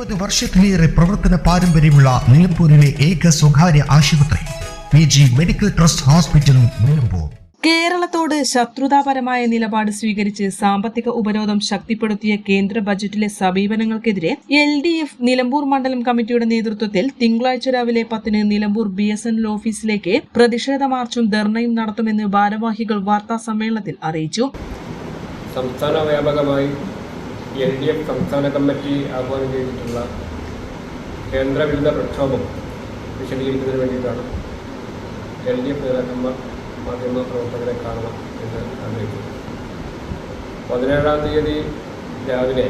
ഇരുപത് വർഷത്തിലേറെ പ്രവർത്തന പാരമ്പര്യമുള്ള നിലമ്പൂരിലെ ഏക സ്വകാര്യ ആശുപത്രി പി ജി മെഡിക്കൽ ട്രസ്റ്റ് ഹോസ്പിറ്റലും നിലമ്പൂർ. കേരളത്തോട് ശത്രുതാപരമായ നിലപാട് സ്വീകരിച്ച് സാമ്പത്തിക ഉപരോധം ശക്തിപ്പെടുത്തിയ കേന്ദ്ര ബജറ്റിലെ സമീപനങ്ങൾക്കെതിരെ എൽ ഡി എഫ് നിലമ്പൂർ മണ്ഡലം കമ്മിറ്റിയുടെ നേതൃത്വത്തിൽ തിങ്കളാഴ്ച രാവിലെ പത്തിന് Nilambur B S N L ഓഫീസിലേക്ക് പ്രതിഷേധ മാർച്ചും ധർണയും നടത്തുമെന്ന് ഭാരവാഹികൾ വാർത്താ സമ്മേളനത്തിൽ അറിയിച്ചു. സംസ്ഥാന വ്യാപകമായി എൽ ഡി എഫ് സംസ്ഥാന കമ്മിറ്റി ആഹ്വാനം ചെയ്തിട്ടുള്ള കേന്ദ്രവിരുദ്ധ പ്രക്ഷോഭം വിശദീകരിക്കുന്നതിന് വേണ്ടിയിട്ടാണ് എൽ ഡി എഫ് നേതാക്കന്മാർ മാധ്യമ പ്രവർത്തകരെ കാണണം എന്ന് ആഗ്രഹിക്കുന്നു പതിനേഴാം തീയതി രാവിലെ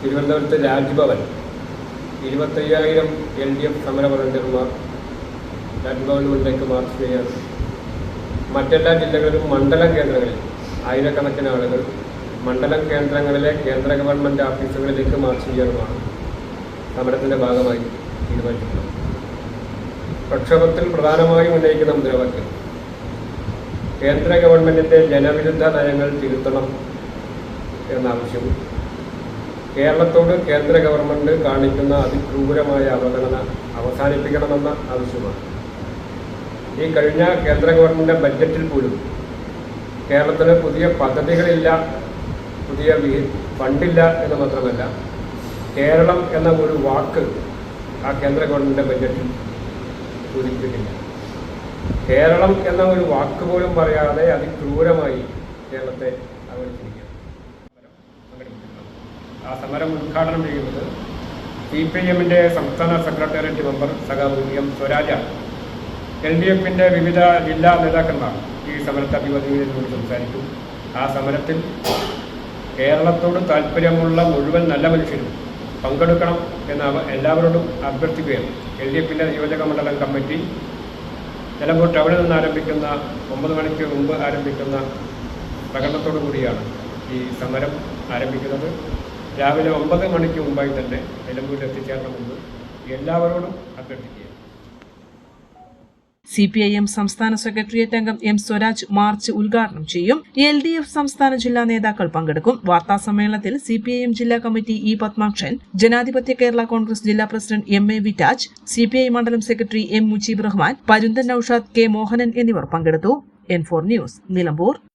തിരുവനന്തപുരത്ത് രാജ്ഭവൻ ഇരുപത്തയ്യായിരം എൽ ഡി എഫ് സമര വളണ്ടിയർമാർ രാജ്ഭവന് മുന്നിലേക്ക് മാർച്ച് ചെയ്യാൻ മറ്റെല്ലാ ജില്ലകളിലും മണ്ഡലം കേന്ദ്രങ്ങളിൽ ആയിരക്കണക്കിന് ആളുകൾ മണ്ഡലം കേന്ദ്രങ്ങളിലെ കേന്ദ്ര ഗവൺമെന്റ് ഓഫീസുകളിലേക്ക് മാർച്ച് ചെയ്യാനുമാണ് സമരത്തിന്റെ ഭാഗമായി തീരുമാനിച്ചിട്ടുള്ളത് പ്രക്ഷോഭത്തിൽ പ്രധാനമായും ഉന്നയിക്കുന്ന മുദ്രാവാക്യം കേന്ദ്ര ഗവൺമെന്റിന്റെ ജനവിരുദ്ധ നയങ്ങൾ തിരുത്തണം എന്നാവശ്യം കേരളത്തോട് കേന്ദ്ര ഗവൺമെന്റ് കാണിക്കുന്ന അതിക്രൂരമായ അവഗണന അവസാനിപ്പിക്കണമെന്ന ആവശ്യമാണ്. ഈ കഴിഞ്ഞ കേന്ദ്ര ഗവൺമെന്റ് ബഡ്ജറ്റിൽ പോലും കേരളത്തിന് പുതിയ പദ്ധതികളില്ല പുതിയ വീ ഫണ്ടില്ല എന്ന് മാത്രമല്ല കേരളം എന്ന ഒരു വാക്ക് ആ കേന്ദ്ര ഗവൺമെന്റ് ബജറ്റിൽ സൂചിപ്പിച്ചിട്ടില്ല കേരളം എന്ന ഒരു വാക്ക് പോലും പറയാതെ അതിക്രൂരമായി കേരളത്തെ അവഗണിച്ചിരിക്കുകയാണ് ആ സമരം ഉദ്ഘാടനം ചെയ്യുന്നത് സി പി എമ്മിന്റെ സംസ്ഥാന സെക്രട്ടേറിയറ്റ് മെമ്പർ സഖാവ് എം സ്വരാജാണ്. എൽ ഡി എഫിന്റെ വിവിധ ജില്ലാ നേതാക്കന്മാർ ഈ സമരത്തെ അഭിവാദ്യങ്ങളോട് സംസാരിക്കും. ആ സമരത്തിൽ കേരളത്തോട് താല്പര്യമുള്ള മുഴുവൻ നല്ല മനുഷ്യരും പങ്കെടുക്കണം എന്ന് എല്ലാവരോടും അഭ്യർത്ഥിക്കുകയാണ്. എൽ ഡി എഫിന്റെ നിയോജക മണ്ഡലം കമ്മിറ്റി. നിലമ്പൂർ ടൗണിൽ നിന്ന് ആരംഭിക്കുന്ന ഒമ്പത് മണിക്ക് മുമ്പ് ആരംഭിക്കുന്ന പ്രകടനത്തോടു കൂടിയാണ് ഈ സമരം ആരംഭിക്കുന്നത്. രാവിലെ ഒമ്പത് മണിക്ക് മുമ്പായി തന്നെ നിലമ്പൂരിൽ എത്തിച്ചേരണമെന്ന് എല്ലാവരോടും അഭ്യർത്ഥിക്കുകയാണ്. സി പി ഐ എം സംസ്ഥാന സെക്രട്ടേറിയറ്റ് അംഗം എം സ്വരാജ് മാർച്ച് ഉദ്ഘാടനം ചെയ്യും. എൽ ഡി എഫ് സംസ്ഥാന ജില്ലാ നേതാക്കൾ പങ്കെടുക്കും. വാർത്താ സമ്മേളനത്തിൽ സി പി ഐ എം ജില്ലാ committee E Padmakshan Janadhipathya Kerala Congress ജില്ലാ പ്രസിഡന്റ് എം എ വിറ്റാജ് സി പി ഐ മണ്ഡലം secretary M Mujeeb Rahman Parunthan Naushad K Mohanan എന്നിവർ പങ്കെടുത്തു. N four news Nilambur.